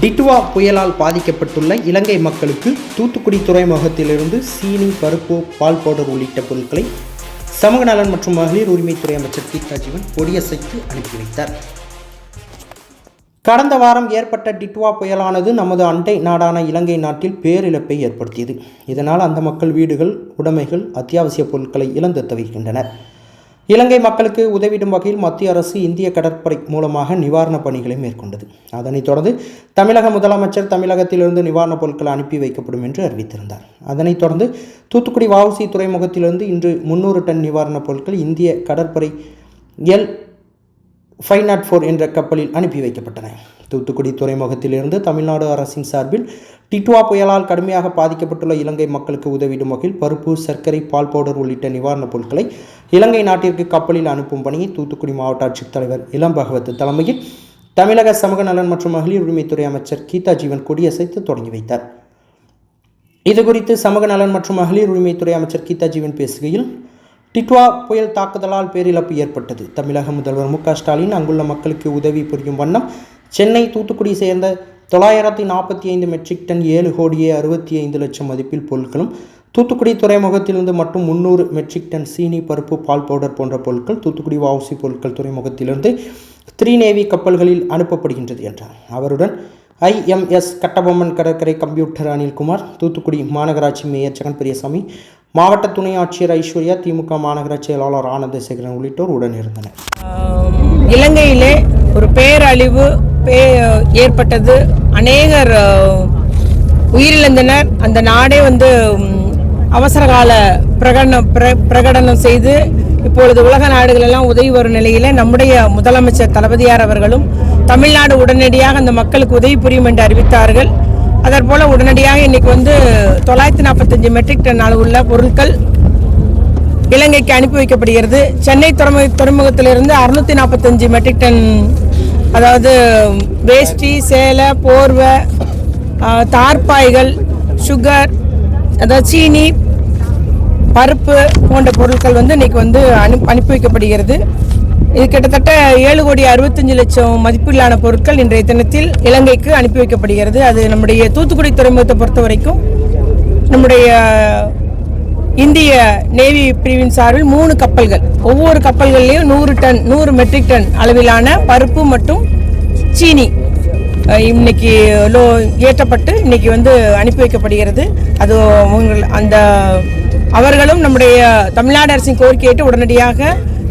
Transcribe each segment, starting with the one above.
டிட்வா புயலால் பாதிக்கப்பட்டுள்ள இலங்கை மக்களுக்கு தூத்துக்குடி துறைமுகத்திலிருந்து சீனி பருப்பு பால் பவுடர் உள்ளிட்ட பொருட்களை சமூக நலன் மற்றும் மகளிர் உரிமைத்துறை அமைச்சர் கீதா ஜீவன் அனுப்பி வைத்தார். கடந்த வாரம் ஏற்பட்ட டிட்வா புயலானது நமது அண்டை நாடான இலங்கை நாட்டில் பேரிழப்பை ஏற்படுத்தியது. இதனால் அந்த மக்கள் வீடுகள் உடைமைகள் அத்தியாவசிய பொருட்களை இழந்து தவிக்கின்றனர் இலங்கை மக்களுக்கு உதவிடும் வகையில் மத்திய அரசு இந்திய கடற்படை மூலமாக நிவாரணப் பணிகளை மேற்கொண்டது. அதனைத் தொடர்ந்து தமிழக முதலமைச்சர் தமிழகத்திலிருந்து நிவாரணப் பொருட்கள் அனுப்பி வைக்கப்படும் என்று அறிவித்திருந்தார். அதனைத் தொடர்ந்து தூத்துக்குடி வஉசி துறைமுகத்திலிருந்து இன்று முன்னூறு டன் நிவாரணப் பொருட்கள் இந்திய கடற்படை எல் ஃபைவ் நாட் ஃபோர் என்ற கப்பலில் அனுப்பி வைக்கப்பட்டன. தூத்துக்குடி துறைமுகத்திலிருந்து தமிழ்நாடு அரசின் சார்பில் டிட்வா புயலால் கடுமையாக பாதிக்கப்பட்டுள்ள இலங்கை மக்களுக்கு உதவிடும் வகையில் பருப்பு சர்க்கரை பால் பவுடர் உள்ளிட்ட நிவாரணப் பொருட்களை இலங்கை நாட்டிற்கு கப்பலில் அனுப்பும் பணியை தூத்துக்குடி மாவட்ட ஆட்சித்தலைவர் இளம் பகவத் தலைமையில் தமிழக சமூக நலன் மற்றும் மகளிர் உரிமைத்துறை அமைச்சர் கீதா ஜீவன் கொடியசைத்து தொடங்கி வைத்தார். இதுகுறித்து சமூக நலன் மற்றும் மகளிர் உரிமைத்துறை அமைச்சர் கீதா ஜீவன் பேசுகையில் டிட்வா புயல் தாக்குதலால் பேரிழப்பு ஏற்பட்டது. தமிழக முதல்வர் மு ஸ்டாலின் அங்குள்ள மக்களுக்கு உதவி புரியும் வண்ணம் சென்னை தூத்துக்குடி சேர்ந்த தொள்ளாயிரத்தி நாற்பத்தி ஐந்து மெட்ரிக் டன் ஏழு கோடியே அறுபத்தி ஐந்து லட்சம் மதிப்பில் பொருட்களும் தூத்துக்குடி துறைமுகத்திலிருந்து மட்டும் முந்நூறு மெட்ரிக் டன் சீனி பருப்பு பால் பவுடர் போன்ற பொருட்கள் தூத்துக்குடி வாவுசி பொருட்கள் துறைமுகத்திலிருந்து த்ரீ நேவி கப்பல்களில் அனுப்பப்படுகின்றது என்றார். அவருடன் ஐஎம்எஸ் கட்டபொம்மன் கடற்கரை கம்ப்யூட்டர் அனில்குமார் தூத்துக்குடி மாநகராட்சி மேயர் ஜெகன் பெரியசாமி மாவட்ட துணை ஆட்சியர் ஐஸ்வர்யா திமுக மாநகராட்சி செயலாளர் ஆனந்தசேகரன் உள்ளிட்டோர் உடன் இருந்தனர். இலங்கையிலே ஒரு பேரழிவு பே ஏற்பட்டது. அநேகர் உயிரிழந்தனர். அந்த நாடே வந்து அவசரகால பிரகடனம் பிர- பிரகடனம் செய்து இப்பொழுது உலக நாடுகளெல்லாம் உதவி வரும் நிலையில் நம்முடைய முதலமைச்சர் தளபதியார் அவர்களும் தமிழ்நாடு உடனடியாக அந்த மக்களுக்கு உதவி புரியும் என்று அறிவித்தார்கள். அதற்போல் உடனடியாக இன்றைக்கி வந்து தொள்ளாயிரத்தி நாற்பத்தஞ்சு மெட்ரிக் டன் அளவுள்ள பொருட்கள் இலங்கைக்கு அனுப்பி வைக்கப்படுகிறது. சென்னை துறைமுக துறைமுகத்திலிருந்து அறுநூத்தி நாற்பத்தஞ்சு மெட்ரிக் டன் அதாவது வேஷ்டி சேலை போர்வை தார்பாய்கள் சுகர் அதாவது சீனி பருப்பு போன்ற பொருட்கள் வந்து இன்னைக்கு வந்து அனு அனுப்பி வைக்கப்படுகிறது. இது கிட்டத்தட்ட ஏழு கோடி அறுபத்தஞ்சு லட்சம் மதிப்பிலான பொருட்கள் இன்றைய தினத்தில் இலங்கைக்கு அனுப்பி வைக்கப்படுகிறது. அது நம்முடைய தூத்துக்குடி துறைமுகத்தை பொறுத்த வரைக்கும் நம்முடைய இந்திய நேவி பிரிவின் சார்பில் மூணு கப்பல்கள். ஒவ்வொரு கப்பல்கள்லையும் நூறு டன் நூறு மெட்ரிக் டன் அளவிலான பருப்பு மற்றும் சீனி இன்னைக்கு லோ ஏற்றப்பட்டு இன்னைக்கு வந்து அனுப்பி வைக்கப்படுகிறது. அது உங்கள் அந்த அவர்களும் நம்முடைய தமிழ்நாடு அரசின் கோரிக்கையிட்டு உடனடியாக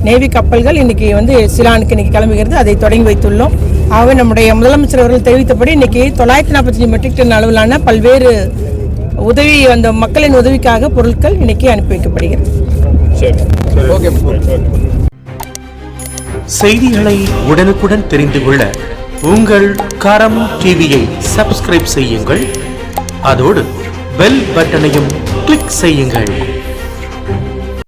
நேவி கப்பல்கள் இன்னைக்கு வந்து சிலானுக்கு இன்னைக்கு கிளம்புகிறது. அதை தொடங்கி வைத்துள்ளோம். ஆகவே நம்முடைய முதலமைச்சர் அவர்கள் தெரிவித்தபடி இன்னைக்கு தொள்ளாயிரத்தி நாற்பத்தஞ்சு மெட்ரிக் டன் அளவிலான பல்வேறு உதவி அந்த மக்களின் உதவிக்காக பொருட்கள் இன்னைக்கு அனுப்பி வைக்கப்படுகிறது. செய்திகளை உடனுக்குடன் தெரிந்து கொள்ள உங்கள் கரம் டிவியை சப்ஸ்கிரைப் செய்யுங்கள். அதோடு பெல் பட்டனையும் கிளிக் செய்யுங்கள்.